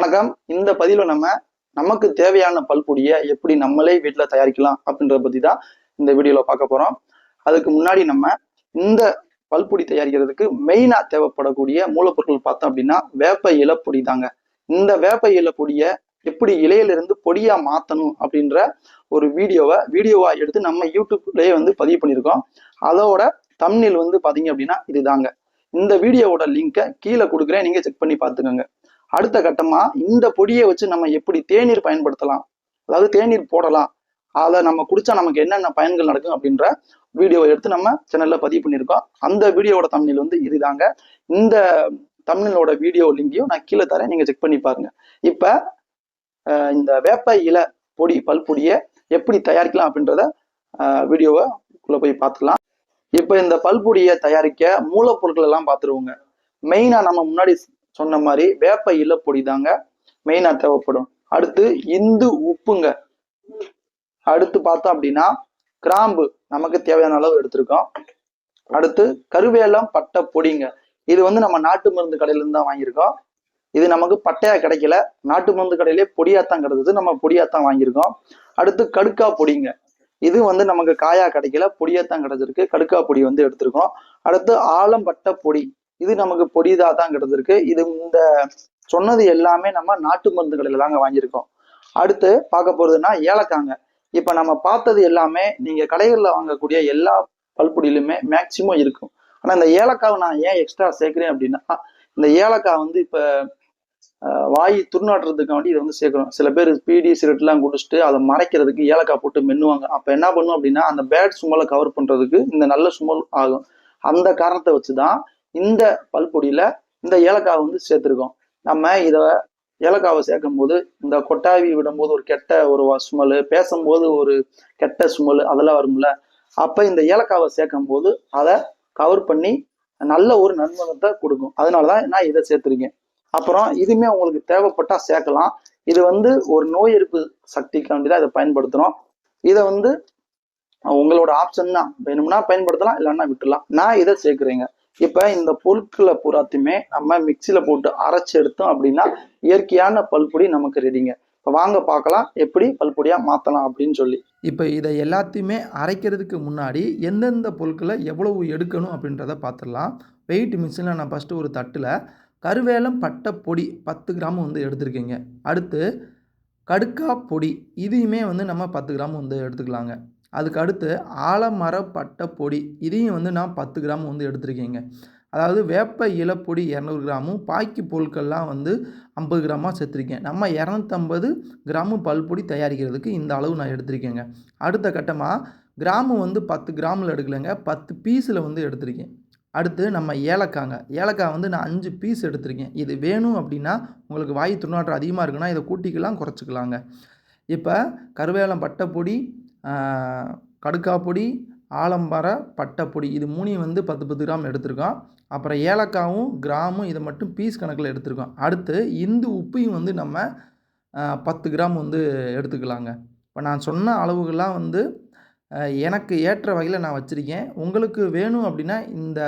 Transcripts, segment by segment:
வணக்கம். இந்த பதிவில் நம்ம நமக்கு தேவையான பல்பொடியை எப்படி நம்மளே வீட்டில் தயாரிக்கலாம் அப்படின்றத பற்றி தான் இந்த வீடியோவில் பார்க்க போகிறோம் அதுக்கு முன்னாடி நம்ம இந்த பல்பொடி தயாரிக்கிறதுக்கு மெயினாக தேவைப்படக்கூடிய மூலப்பொருட்கள் பார்த்தோம் அப்படின்னா வேப்ப இலை தாங்க. இந்த வேப்ப இலை பொடியை எப்படி இலையிலிருந்து பொடியா மாற்றணும் அப்படின்ற ஒரு வீடியோவை வீடியோவா எடுத்து நம்ம யூடியூப்லேயே வந்து பதிவு பண்ணியிருக்கோம். அதோட தமிழில் வந்து பார்த்தீங்க அப்படின்னா இதுதாங்க. இந்த வீடியோவோட லிங்கை கீழே கொடுக்குறேன். நீங்கள் செக் பண்ணி பார்த்துக்கோங்க. அடுத்த கட்டமா இந்த பொடியை வச்சு நம்ம எப்படி தேநீர் பயன்படுத்தலாம்? அதாவது தேநீர் போடலாம். அதை நம்ம குடிச்சா நமக்கு என்னென்ன பயன்கள் நடக்கும் அப்படின்ற வீடியோவை எடுத்து நம்ம சேனல்ல பதிவு பண்ணியிருக்கோம். அந்த வீடியோவோட தமிழில் வந்து இதுதாங்க. இந்த தமிழோட வீடியோ லிங்கையும் நான் கீழே தரேன். நீங்க செக் பண்ணி பாருங்க. இப்ப இந்த வேப்ப இலை பொடி பல்பொடியை எப்படி தயாரிக்கலாம் அப்படின்றத வீடியோவை உள்ள போய் பார்த்துக்கலாம். இப்ப இந்த பல்பொடியை தயாரிக்க மூலப்பொருட்கள் எல்லாம் பார்த்துருவோங்க. மெயினா நம்ம முன்னாடி சொன்ன மாதிரி வேப்ப இலப்பொடி தாங்க மெயினா தேவைப்படும். அடுத்து இந்து உப்புங்க. அடுத்து பார்த்தோம் அப்படின்னா கிராம்பு. நமக்கு தேவையான அளவு எடுத்திருக்கோம். அடுத்து கருவேலம் பட்டை பொடிங்க. இது வந்து நம்ம நாட்டு மருந்து கடையில இருந்து தான் வாங்கியிருக்கோம். இது நமக்கு பட்டையா கிடைக்கல. நாட்டு மருந்து கடையிலே பொடியாத்தான் கிடைச்சது நம்ம பொடியாத்தான் வாங்கியிருக்கோம். அடுத்து கடுக்கா பொடிங்க. இது வந்து நமக்கு காயா கிடைக்கல. பொடியாத்தான் கிடைச்சிருக்கு. கடுக்கா பொடி வந்து எடுத்திருக்கோம். அடுத்து ஆலம்பட்டை பொடி. இது நமக்கு பொடிதா தான் கிடந்திருக்கு இது இந்த சொன்னது எல்லாமே நம்ம நாட்டு மருந்து கடையில தாங்க வாங்கியிருக்கோம். அடுத்து பார்க்க போறதுன்னா ஏலக்காங்க. இப்ப நம்ம பார்த்தது எல்லாமே நீங்க கடைகளில் வாங்கக்கூடிய எல்லா பல்புடியிலுமே மேக்சிமம் இருக்கும். ஆனா இந்த ஏலக்காவை நான் ஏன் எக்ஸ்ட்ரா சேர்க்கிறேன் அப்படின்னா இந்த ஏலக்காய் வந்து இப்ப வாய் துர்நாட்டுறதுக்கு வேண்டி இதை வந்து சேர்க்கிறோம். சில பேர் பீடி சிகரெட்லாம் குடிச்சிட்டு அதை மறைக்கிறதுக்கு ஏலக்காய் போட்டு மென்னுவாங்க. அப்ப என்ன பண்ணும் அப்படின்னா அந்த பேட் சுமலை கவர் பண்றதுக்கு இந்த நல்ல சுமல் ஆகும். அந்த காரணத்தை வச்சுதான் இந்த பல்பொடியில இந்த ஏலக்காய் வந்து சேர்த்துருக்கோம். நம்ம இதை ஏலக்காவை சேர்க்கும் போது இந்த கொட்டாவி விடும்போது ஒரு கெட்ட ஒரு சுமல் பேசும்போது ஒரு கெட்ட சுமல் அதெல்லாம் வரும்ல. அப்ப இந்த ஏலக்காவை சேர்க்கும் போது அதை கவர் பண்ணி நல்ல ஒரு நன்மகத்தை கொடுக்கும். அதனாலதான் நான் இதை சேர்த்துருக்கேன். அப்புறம் இதுவுமே உங்களுக்கு தேவைப்பட்டா சேர்க்கலாம். இது வந்து ஒரு நோய் எதிர்ப்பு சக்திக்காண்டி தான் இதை பயன்படுத்துறோம். இதை வந்து உங்களோட ஆப்ஷன் தான். வேணும்னா பயன்படுத்தலாம் இல்லைன்னா விட்டுலாம் நான் இதை சேர்க்குறேங்க. இப்ப இந்த பொருட்களை பூராத்தையுமே நம்ம மிக்சியில போட்டு அரைச்சு எடுத்தோம் அப்படின்னா இயற்கையான பல்பொடி நமக்கு ரெடிங்க இப்போ வாங்க பார்க்கலாம் எப்படி பல்பொடியா மாத்தலாம் அப்படின்னு சொல்லி. இப்போ இதை எல்லாத்தையுமே அரைக்கிறதுக்கு முன்னாடி எந்தெந்த பொருட்களை எவ்வளவு எடுக்கணும் அப்படின்றத பார்த்துடலாம். வெயிட் மிஷினில் நான் ஃபஸ்ட்டு ஒரு தட்டில் கருவேலம் பட்டை பொடி பத்து கிராம் வந்து எடுத்திருக்கீங்க. அடுத்து கடுக்கா பொடி இதையுமே வந்து நம்ம பத்து கிராம் வந்து எடுத்துக்கலாங்க. அதுக்கு அடுத்து ஆலமர பட்டை பொடி. இதையும் வந்து நான் பத்து கிராம் வந்து எடுத்திருக்கீங்க. அதாவது வேப்ப இலப்பொடி இரநூறு கிராமும் பாக்கி பொருட்கள்லாம் வந்து ஐம்பது கிராமாக சேர்த்துருக்கேன். நம்ம இரநூத்தம்பது கிராமு பல்பொடி தயாரிக்கிறதுக்கு இந்த அளவு நான் எடுத்திருக்கேங்க. அடுத்த கட்டமாக கிராமு வந்து பத்து கிராமில் எடுக்கலைங்க. பத்து பீஸில் வந்து எடுத்திருக்கேன். அடுத்து நம்ம ஏலக்காங்க. ஏலக்காய் வந்து நான் அஞ்சு பீஸ் எடுத்திருக்கேன். இது வேணும் அப்படின்னா உங்களுக்கு வாய் துர்நாற்றம் அதிகமாக இருக்குன்னா இதை கூட்டிக்கலாம் குறைச்சிக்கலாங்க. இப்போ கருவேலம் பட்டைப்பொடி கடுக்கா பொடி ஆலம்பர பட்டைப்பொடி இது மூணையும் வந்து பத்து பத்து கிராம் எடுத்திருக்கோம் அப்புறம் ஏலக்காவும் கிராமும் இதை மட்டும் பீஸ் கணக்கில் எடுத்திருக்கோம் அடுத்து இந்து உப்பையும் வந்து நம்ம பத்து கிராம் வந்து எடுத்துக்கலாங்க. இப்போ நான் சொன்ன அளவுகள்லாம் வந்து எனக்கு ஏற்ற வகையில் நான் வச்சுருக்கேன். உங்களுக்கு வேணும் அப்படின்னா இந்த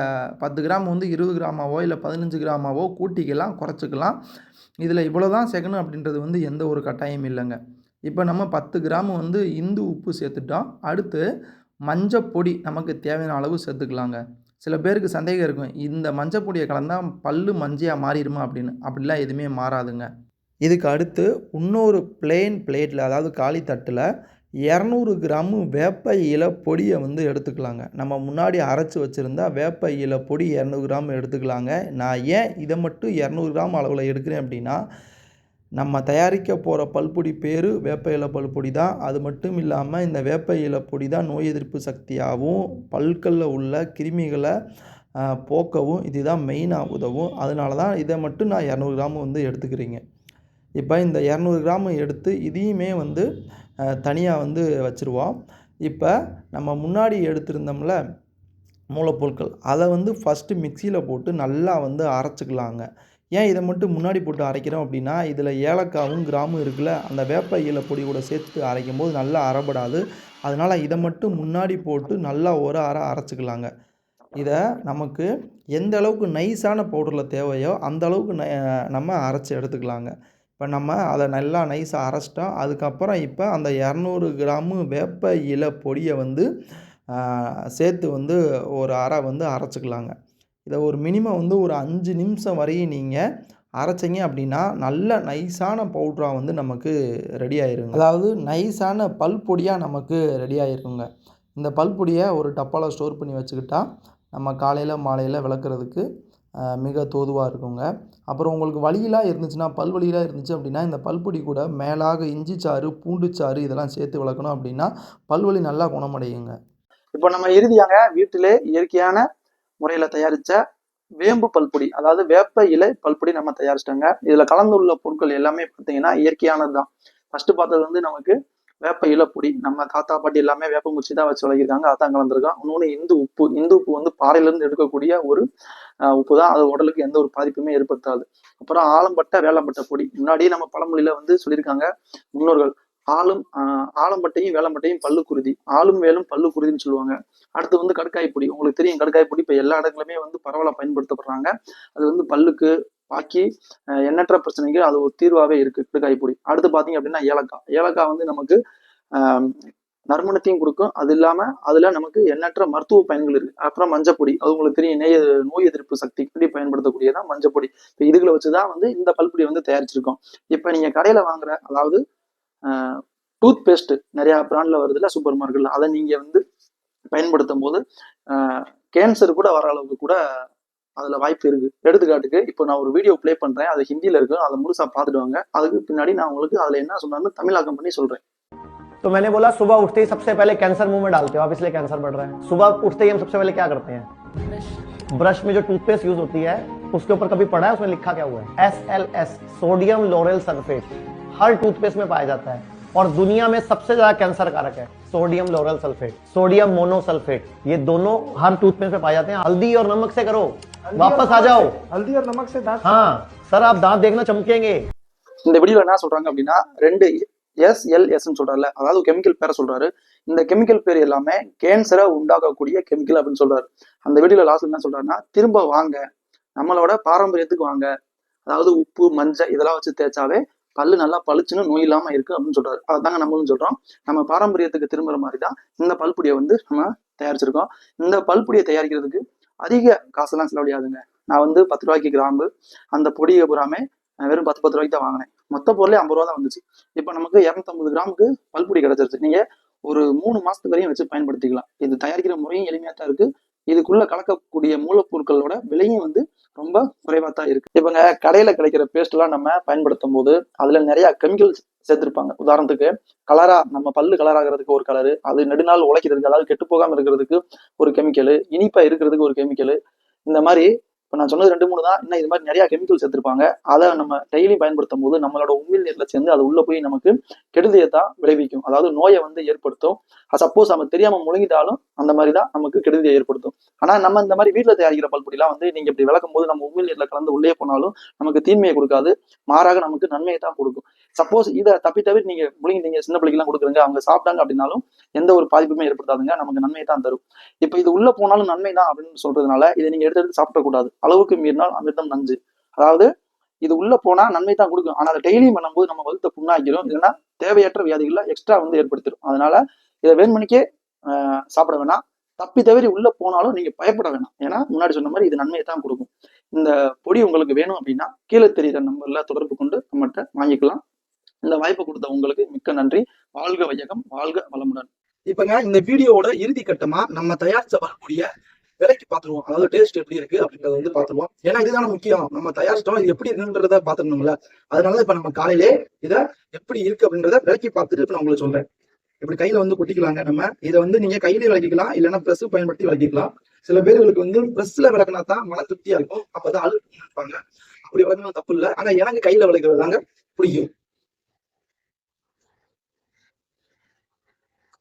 பத்து கிராம் வந்து இருபது கிராமாவோ இல்லை பதினஞ்சு கிராமாவோ கூட்டிக்கலாம் குறைச்சிக்கலாம். இதில் இவ்வளோ தான் சேர்க்கணும் அப்படின்றது வந்து எந்த ஒரு கட்டாயம் இல்லைங்க. இப்போ நம்ம பத்து கிராம் வந்து இந்து உப்பு சேர்த்துட்டோம். அடுத்து மஞ்சப்பொடி நமக்கு தேவையான அளவு சேர்த்துக்கலாங்க. சில பேருக்கு சந்தேகம் இருக்கும். இந்த மஞ்சப்பொடியை கலந்தால் பல்லு மஞ்சையாக மாறிடுமா அப்படின்னு. அப்படிலாம் எதுவுமே மாறாதுங்க. இதுக்கு அடுத்து இன்னொரு பிளெயின் பிளேட்டில் அதாவது காளி தட்டில் இரநூறு கிராமு வேப்ப இலை பொடியை வந்து எடுத்துக்கலாங்க. நம்ம முன்னாடி அரைச்சி வச்சுருந்தா வேப்ப இலை பொடி இரநூறு கிராம் எடுத்துக்கலாங்க. நான் ஏன் இதை மட்டும் இரநூறு கிராம் அளவில் எடுக்கிறேன் அப்படின்னா நம்ம தயாரிக்க போகிற பல்பொடி பேர் வேப்ப இலை பல்பொடி தான். அது மட்டும் இல்லாமல் இந்த வேப்ப இலை பொடி தான் நோய் எதிர்ப்பு சக்தியாகவும் பல்களில் உள்ள கிருமிகளை போக்கவும் இதுதான் மெயினாக உதவும். அதனால தான் இதை மட்டும் நான் இரநூறு கிராம் வந்து எடுத்துக்கிறீங்க. இப்போ இந்த இரநூறு கிராம் எடுத்து இதையுமே வந்து தனியாக வந்து வச்சுருவோம். இப்போ நம்ம முன்னாடி எடுத்திருந்தோம்ல மூலப்பொருட்கள் அதை வந்து ஃபஸ்ட்டு மிக்சியில் போட்டு நல்லா வந்து அரைச்சிக்கலாங்க. ஏன் இதை மட்டும் முன்னாடி போட்டு அரைக்கிறோம் அப்படின்னா இதில் ஏலக்காவும் கிராமும் இருக்குல்ல அந்த வேப்ப இலை பொடி கூட சேர்த்து அரைக்கும் போது நல்லா அரைபடாது அதனால் இதை மட்டும் முன்னாடி போட்டு நல்லா ஒரு அரை அரைச்சிக்கலாங்க. இதை நமக்கு எந்த அளவுக்கு நைஸான பவுடரில் தேவையோ அந்த அளவுக்கு நம்ம அரைச்சி எடுத்துக்கலாங்க. இப்போ நம்ம அதை நல்லா நைஸாக அரைச்சிட்டோம். அதுக்கப்புறம் இப்போ அந்த இரநூறு கிராமு வேப்ப இலை பொடியை வந்து சேர்த்து வந்து ஒரு அரை வந்து அரைச்சிக்கலாங்க. இதை ஒரு மினிமம் வந்து ஒரு அஞ்சு நிமிஷம் வரையும் நீங்கள் அரைச்சிங்க அப்படின்னா நல்ல நைஸான பவுட்ராக வந்து நமக்கு ரெடி ஆயிருங்க. அதாவது நைஸான பல்பொடியாக நமக்கு ரெடி ஆயிருக்குங்க. இந்த பல்பொடியை ஒரு டப்பாவில் ஸ்டோர் பண்ணி வச்சுக்கிட்டால் நம்ம காலையில் மாலையில் விளக்குறதுக்கு மிக தோதுவாக இருக்குங்க. அப்புறம் உங்களுக்கு வலியெலாம் இருந்துச்சுன்னா பல் வலியெலாம் இருந்துச்சு அப்படின்னா இந்த பல்பொடி கூட மேலாக இஞ்சி சாறு பூண்டு சாறு இதெல்லாம் சேர்த்து விளக்கணும் அப்படின்னா பல்வலி நல்லா குணமடையுங்க. இப்போ நம்ம இறுதியாக வீட்டிலே இயற்கையான முறையில தயாரிச்ச வேம்பு பல்பொடி அதாவது வேப்ப இலை பல்பொடி நம்ம தயாரிச்சிட்டோங்க. இதுல கலந்துள்ள பொருட்கள் எல்லாமே பார்த்தீங்கன்னா இயற்கையானது தான் ஃபர்ஸ்ட் பார்த்தது வந்து நமக்கு வேப்ப இலைப்பொடி நம்ம தாத்தா பாட்டி எல்லாமே வேப்பங்குச்சி தான் வச்சு வளர்க்கிருக்காங்க அதான் கலந்துருக்கோம் இன்னொன்று இந்து உப்பு இந்து உப்பு வந்து பாறையிலேருந்து எடுக்கக்கூடிய ஒரு உப்பு தான். அது உடலுக்கு எந்த ஒரு பாதிப்புமே ஏற்படுத்தாது. அப்புறம் ஆலம்பட்ட வேலம்பட்ட பொடி. முன்னாடியே நம்ம பழமொழியில வந்து சொல்லியிருக்காங்க முன்னோர்கள் ஆளும் ஆலம்பட்டையும் வேலம்பட்டையும் பல்லு குருதி ஆளும் வேலும் பல்லு குருதின்னு சொல்லுவாங்க. அடுத்து வந்து கடுக்காய் பொடி உங்களுக்கு தெரியும் கடுக்காய் பொடி இப்போ எல்லா இடங்களுமே வந்து பரவலாக பயன்படுத்தப்படுறாங்க. அது வந்து பல்லுக்கு பாக்கி எண்ணற்ற பிரச்சனைக்கு அது ஒரு தீர்வாகவே இருக்கு கடுக்காய் பொடி அடுத்து பார்த்தீங்க அப்படின்னா ஏலக்காய். ஏலக்காய் வந்து நமக்கு நறுமணத்தையும் கொடுக்கும். அது இல்லாம அதுல நமக்கு எண்ணற்ற மருத்துவ பயன்கள் இருக்கு. அப்புறம் மஞ்சப்பொடி. அது உங்களுக்கு தெரியும் நெய் நோய் எதிர்ப்பு சக்திக்கு பயன்படுத்தக்கூடியதான் மஞ்சப்பொடி. இப்போ இதுகளை வச்சுதான் வந்து இந்த பல்பொடி வந்து தயாரிச்சிருக்கோம். இப்போ நீங்க கடையில வாங்குற அதாவது டூத் பேஸ்ட் நிறைய பிராண்ட்ல வருதுல்ல சூப்பர் மார்க்கெட்ல அதை நீங்க வந்து பயன்படுத்தும் போது கேன்சர் கூட வர அளவுக்கு கூட அதுல வாய்ப்பு இருக்கு எடுத்துக்காட்டுக்கு இப்போ நான் ஒரு வீடியோ ப்ளே பண்றேன் அது ஹிந்தியில இருக்கு அதை முழுசா பார்த்துட்டு வாங்க அதுக்கு பின்னாடி நான் உங்களுக்கு அதுல என்ன சொன்னாலும் தமிழாக்கம் பண்ணி சொல்றேன் तो मैंने बोला सुबह उठते ही सबसे पहले कैंसर मुंह में डालते हो आप इसलिए कैंसर बढ़ रहा है सुबह उठते ही हम सबसे पहले क्या करते हैं ब्रश में जो टूथपेस्ट यूज होती है उसके ऊपर कभी पढ़ा है उसमें लिखा क्या हुआ है S L S sodium lauryl sulphate हर टूथपेस्ट में पाया जाता है और दुनिया में सबसे ज्यादा कैंसर कारक है sodium lauryl sulphate sodium monosulphate ये दोनों हर टूथपेस्ट में पाए जाते हैं हल्दी और नमक से करो वापस आ जाओ हल्दी और नमक से दांत हाँ सर आप दांत देखना चमकेंगे இந்த வீடியோல என்ன சொல்றாங்க அப்படின்னா ரெண்டு எஸ் எல் எஸ்ன்னு சொல்றாருல அதாவது கெமிக்கல் பேரை சொல்றாரு இந்த கெமிக்கல் பேர் எல்லாமே கேன்சரை உண்டாக்கக்கூடிய கெமிக்கல் அப்படின்னு சொல்றாரு அந்த வீடியோல லாஸ்ட்ல என்ன சொல்றாருன்னா திரும்ப வாங்க நம்மளோட பாரம்பரியத்துக்கு வாங்க அதாவது உப்பு மஞ்சள் இதெல்லாம் வச்சு தேய்ச்சாவே பல்லு நல்லா பளிச்சுன்னு நோய் இல்லாம இருக்கு அப்படின்னு சொல்றாரு. அதுதாங்க நம்மளும் சொல்றோம். நம்ம பாரம்பரியத்துக்கு திரும்புற மாதிரி தான் இந்த பல்பொடியை வந்து நம்ம தயாரிச்சிருக்கோம். இந்த பல்பொடியை தயாரிக்கிறதுக்கு அதிக காசெல்லாம் செலவழியாதுங்க. நான் வந்து பத்து ரூபாய்க்கு கிராம்பு அந்த பொடியை பூராமே வெறும் பத்து பத்து ரூபாய்க்கு தான் வாங்கினேன். மொத்த பொருளே ஐம்பது ரூபா தான் வந்துச்சு. இப்போ நமக்கு இரநூத்தம்பது கிராமுக்கு பல்பொடி கிடைச்சிருச்சு. நீங்க ஒரு மூணு மாசத்துக்கு வரையும் வச்சு பயன்படுத்திக்கலாம். இது தயாரிக்கிற முறையும் எளிமையா தான் இருக்கு. இதுக்குள்ள கலக்கக்கூடிய மூலப்பொருட்களோட விலையும் வந்து ரொம்ப குறைவா தான் இருக்கு. இவங்க கடையில கிடைக்கிற பேஸ்ட் எல்லாம் நம்ம பயன்படுத்தும் போது அதுல நிறைய கெமிக்கல்ஸ் சேர்த்திருப்பாங்க. உதாரணத்துக்கு கலரா நம்ம பல்லு கலர் ஆகிறதுக்கு ஒரு கலரு அது நெடுநாள் உழைக்கிறதுக்கு அதாவது கெட்டு போகாம இருக்கிறதுக்கு ஒரு கெமிக்கல் இனிப்பா இருக்கிறதுக்கு ஒரு கெமிக்கல் இந்த மாதிரி இப்போ நான் சொன்னது ரெண்டு மூணு தான். இன்னும் இது மாதிரி நிறைய கெமிக்கல் சேர்த்துருப்பாங்க அதை நம்ம டெய்லி பயன்படுத்தும் போது நம்மளோட உமிழ் நீர்ல சேர்ந்து அது உள்ள போய் நமக்கு கெடுதியை தான் விளைவிக்கும். அதாவது நோயை வந்து ஏற்படுத்தும். சப்போஸ் நம்ம தெரியாம முழுங்கிட்டாலும் அந்த மாதிரி தான் நமக்கு கெடுதியை ஏற்படுத்தும். ஆனா நம்ம இந்த மாதிரி வீட்டில் தயாரிக்கிற பல்புடிலாம் வந்து நீங்க இப்படி விளக்கும் போது நம்ம உமிழ் நீர்ல கலந்து உள்ளே போனாலும் நமக்கு தீமையை கொடுக்காது. மாறாக நமக்கு நன்மையை தான் கொடுக்கும். சப்போஸ் இதை தப்பி தவிர நீங்க முழுங்கிட்டீங்க சின்ன பிள்ளைக்கெல்லாம் கொடுக்குறீங்க அவங்க சாப்பிட்டாங்க அப்படின்னாலும் எந்த ஒரு பாதிப்புமே ஏற்படுத்தாதுங்க. நமக்கு நன்மையை தான் தரும். இப்போ இது உள்ள போனாலும் நன்மை தான் அப்படின்னு சொல்றதுனால இதை நீங்க எடுத்து எடுத்து சாப்பிடக்கூடாது. அளவுக்கு மீறினால் அமிர்தம் நஞ்சு. அதாவது இது உள்ள போனா நன்மை தான் கொடுக்கும். ஆனா அதை டெய்லியும் பண்ணும்போது நம்ம வகுத்த புண்ணாக்கிரும். இல்லைன்னா தேவையற்ற வியாதிகளை எக்ஸ்ட்ரா வந்து ஏற்படுத்திடும் அதனால இதை வேண்மணிக்கே ஆஹ் சாப்பிட வேணாம். தப்பி தவறி உள்ள போனாலும் நீங்க பயப்பட வேணாம். ஏன்னா முன்னாடி சொன்ன மாதிரி இது நன்மையை தான் கொடுக்கும். இந்த பொடி உங்களுக்கு வேணும் அப்படின்னா கீழே தெரியுற நம்பர்ல தொடர்பு கொண்டு நம்மகிட்ட வாங்கிக்கலாம். இந்த வாய்ப்பு கொடுத்த உங்களுக்கு மிக்க நன்றி. வாழ்க வையகம் வாழ்க வளமுடன். இப்பங்க இந்த வீடியோவோட இறுதி கட்டமா நம்ம தயாரிச்ச வரக்கூடிய விலைக்கு பார்த்துருவோம். அதாவது டேஸ்ட் எப்படி இருக்கு அப்படின்றத வந்து பார்த்துருவோம். ஏன்னா இதுதான் முக்கியம். நம்ம தயாரிச்சிட்டோம் இது எப்படி இருக்குன்றத பார்த்துக்கணும்ல. அதனால இப்ப நம்ம காலையிலே இதை எப்படி இருக்கு அப்படின்றத விலைக்கு பார்த்துட்டு இப்ப நான் உங்களுக்கு சொல்றேன். இப்படி கையில வந்து கொட்டிக்கலாங்க நம்ம. இதை வந்து நீங்க கையில விளக்கிக்கலாம் இல்லைன்னா பிரஸ் பயன்படுத்தி விளக்கிக்கலாம். சில பேர்களுக்கு வந்து பிரஸ்ல விளக்குனா தான் மன திருப்தியா இருக்கும். அப்பதான் அழுப்பாங்க இருப்பாங்க. அப்படி விளக்குனா தப்பு இல்லை. ஆனா எனக்கு கையில விளக்குறது தாங்க பிடிக்கும்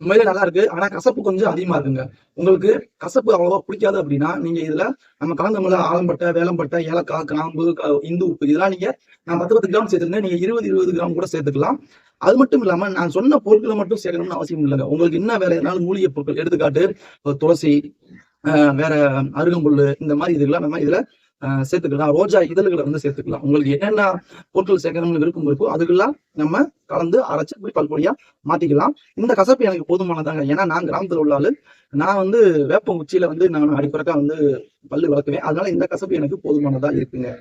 உண்மையிலே நல்லா இருக்கு. ஆனா கசப்பு கொஞ்சம் அதிகமா இருக்குங்க. உங்களுக்கு கசப்பு அவ்வளவா பிடிக்காது அப்படின்னா நீங்க இதுல நம்ம கலந்தமில்ல ஆலம்பட்டை வேலம்பட்டை ஏலக்காய் கிராம்பு இந்து உப்பு இதெல்லாம் நீங்க நான் பத்து பத்து கிராம் சேர்த்துருந்தேன். நீங்க இருபது இருபது கிராம் கூட சேர்த்துக்கலாம். அது மட்டும் இல்லாம நான் சொன்ன பொருட்களை மட்டும் சேர்க்கணும்னு அவசியம் இல்லைங்க. உங்களுக்கு என்ன வேற எதனாலும் மூலிகை பொருட்கள் எடுத்துக்காட்டு துளசி வேற அருகம்புல்லு இந்த மாதிரி இதுக்கெல்லாம் நம்ம இதுல சேர்த்துக்கலாம். ரோஜா இதழ்களை வந்து சேர்த்துக்கலாம். உங்களுக்கு என்னென்ன பொருட்கள் சேர்க்கணும்னு விருப்பம் இருக்கோ அதுக்கெல்லாம் நம்ம கலந்து அரைச்சு இப்படி பல்பொடியா மாத்திக்கலாம். இந்த கசப்பு எனக்கு போதுமானதாங்க. ஏன்னா நான் கிராமத்துல உள்ள ஆளு. நான் வந்து வேப்பம் உச்சியில வந்து நான் அடிப்படக்கா வந்து பல்லு வளர்க்குவேன். அதனால இந்த கசப்பு எனக்கு போதுமானதா இருக்குங்க.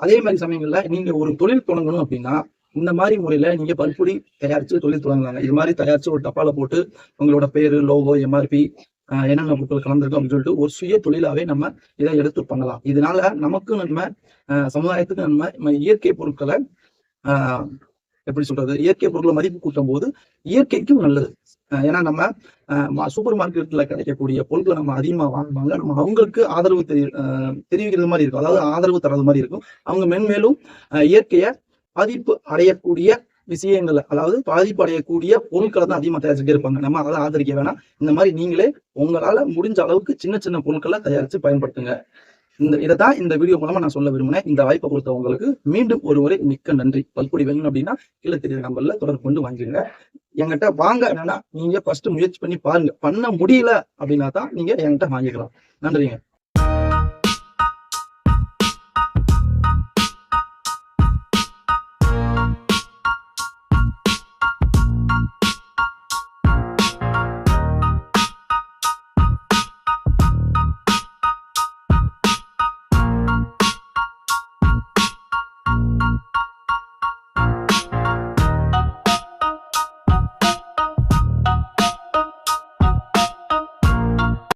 அதே மாதிரி சமயங்கள்ல நீங்க ஒரு தொழில் தொடங்கணும் அப்படின்னா இந்த மாதிரி முறையில நீங்க பல்பொடி தயாரிச்சு தொழில் தொடங்கலாங்க. இது மாதிரி தயாரிச்சு ஒரு டப்பால போட்டு உங்களோட பேரு லோகோ எம்ஆர்பி என்னென்ன பொருட்கள் கலந்துருக்கோம் அப்படின்னு சொல்லிட்டு ஒரு சுய தொழிலாவே நம்ம இதை எடுத்து பண்ணலாம். இதனால நமக்கு நம்ம சமுதாயத்துக்கு நம்ம இயற்கை பொருட்களை ஆஹ் எப்படி சொல்றது இயற்கை பொருட்களை மதிப்பு கூட்டும் போது இயற்கைக்கும் நல்லது. ஆஹ் ஏன்னா நம்ம சூப்பர் மார்க்கெட்ல கிடைக்கக்கூடிய பொருட்களை நம்ம அதிகமா வாங்குவாங்க நம்ம அவங்களுக்கு ஆதரவு தெரி ஆஹ் தெரிவிக்கிறது மாதிரி இருக்கும். அதாவது ஆதரவு தர்றது மாதிரி இருக்கும். அவங்க மென்மேலும் ஆஹ் இயற்கைய பாதிப்பு அடையக்கூடிய விஷயங்கள் அதாவது பாதிப்படையக்கூடிய பொருட்களை தான் அதிகமா தயாரிச்சுட்டு இருப்பாங்க நம்ம அதை ஆதரிக்க வேணாம். இந்த மாதிரி நீங்களே உங்களால முடிஞ்ச அளவுக்கு சின்ன சின்ன பொருட்களை தயாரிச்சு பயன்படுத்துங்க. இந்த இதை தான் இந்த வீடியோ மூலமா நான் சொல்ல விரும்பினேன் இந்த வாய்ப்பை கொடுத்தவங்களுக்கு மீண்டும் ஒரு முறை மிக்க நன்றி. பல்பொடி வேணும் அப்படின்னா கீழே தெரிய நம்பர்ல தொடர்பு கொண்டு வாங்கிடுங்க என்கிட்ட வாங்க என்னன்னா நீங்க ஃபர்ஸ்ட் முயற்சி பண்ணி பாருங்க. பண்ண முடியல அப்படின்னா தான் நீங்க என்கிட்ட வாங்கிக்கலாம். நன்றிங்க.